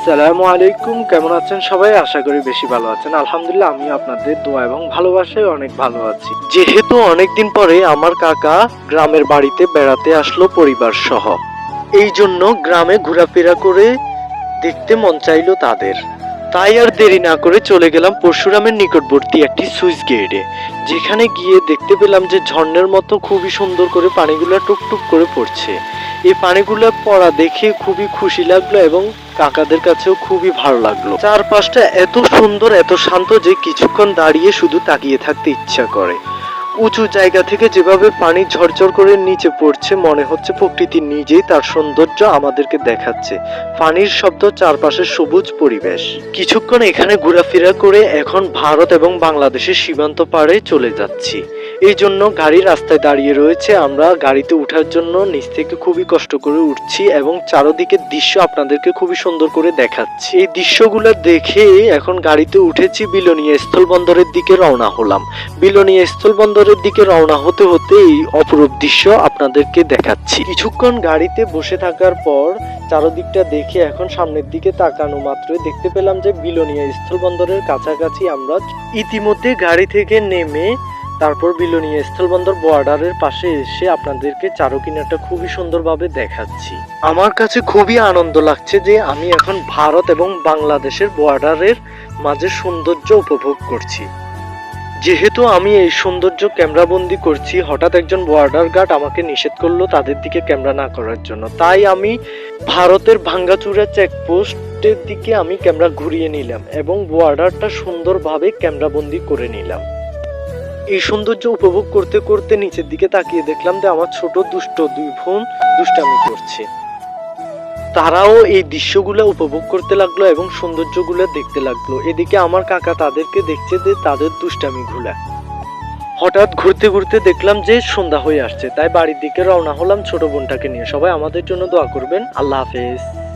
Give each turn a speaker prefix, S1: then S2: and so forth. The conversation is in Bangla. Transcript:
S1: আসসালামু আলাইকুম, কেমন আছেন সবাই? আশা করি বেশি ভালো আছেন। আলহামদুলিল্লাহ আমি আপনাদের দোয়া এবং ভালোবাসায় অনেক ভালো আছি। যেহেতু অনেকদিন পরে আমার কাকা গ্রামের বাড়িতে বেড়াতে আসলো পরিবার সহ। এই জন্য গ্রামে ঘোরাফেরা করে দেখতে মন চাইলো তাদের। তাই আর দেরি না করে চলে গেলাম পরশুরামের নিকটবর্তী একটি সুইচ গেটে, যেখানে গিয়ে দেখতে পেলাম যে ঝর্ণের মতো খুবই সুন্দর করে পানিগুলো টুকটুক করে পড়ছে। এই পানিগুলো পড়া দেখে খুবই খুশি লাগল এবং কাকাদের কাছেও খুবই ভালো লাগল। চারপাশটা এত সুন্দর, এত শান্ত যে কিছুক্ষণ দাঁড়িয়ে শুধু তাকিয়ে থাকতে ইচ্ছা করে। উঁচু জায়গা থেকে যেভাবে পানি ঝরঝর করে নিচে পড়ছে, মনে হচ্ছে প্রকৃতি নিজেই তার সৌন্দর্য আমাদেরকে দেখাচ্ছে। পানির শব্দ চারপাশে সবুজ পরিবেশ। কিছুক্ষণ এখানে ঘোরাফেরা করে এখন ভারত এবং বাংলাদেশের সীমান্ত পাড়ে চলে যাচ্ছি। এই জন্য গাড়ি রাস্তায় দাঁড়িয়ে রয়েছে। আমরা গাড়িতে উঠার জন্য নিচ থেকে খুবই কষ্ট করে উঠছি এবং চারদিকের দৃশ্য আপনাদেরকে খুবই সুন্দর করে দেখাচ্ছি। এই দৃশ্যগুলো দেখে এখন গাড়িতে উঠেছি বিলনীয় স্থলবন্দরের দিকে রওনা হলাম। বিলনীয় স্থলবন্দরের দিকে রওনা হতে হতে এই অপরূপ দৃশ্য আপনাদেরকে দেখাচ্ছি। কিছুক্ষণ গাড়িতে বসে থাকার পর চারদিকটা দেখে এখন সামনের দিকে তাকানো মাত্রই দেখতে পেলাম যে বিলনীয় স্থলবন্দরের কাছাকাছি আমরা ইতিমধ্যে গাড়ি থেকে নেমে তারপর বিলনীয় স্থলবন্দর বর্ডারের পাশে এসে আপনাদেরকে চারকিনাটা খুবই সুন্দরভাবে দেখাচ্ছি। আমার কাছে খুবই আনন্দ লাগছে যে আমি এখন ভারত এবং বাংলাদেশের বর্ডারের মাঝে সৌন্দর্য উপভোগ করছি। যেহেতু আমি এই সৌন্দর্য ক্যামেরাবন্দি করছি, হঠাৎ একজন বর্ডার গার্ড আমাকে নিষেধ করল তাদের দিকে ক্যামেরা না করার জন্য। তাই আমি ভারতের ভাঙ্গাচুরা চেকপোস্টের দিকে আমি ক্যামেরা ঘুরিয়ে নিলাম এবং বর্ডারটা সুন্দরভাবে ক্যামেরাবন্দি করে নিলাম। এই সৌন্দর্য উপভোগ করতে করতে নিচের দিকে তাকিয়ে দেখলাম যে আমার ছোট দুষ্ট দুই বোন দুষ্টামি করছে। তারাও এই দৃশ্যগুলো উপভোগ করতে লাগল এবং সৌন্দর্যগুলো দেখতে লাগল। এদিকে আমার কাকা তাদেরকে দেখছে যে তাদের দুষ্টামি দুষ্টামিগুলা হঠাৎ ঘুরতে ঘুরতে দেখলাম যে সন্ধ্যা হয়ে আসছে। তাই বাড়ির দিকে রওনা হলাম ছোট বোনটাকে নিয়ে। সবাই আমাদের জন্য দোয়া করবেন। আল্লাহ হাফেজ।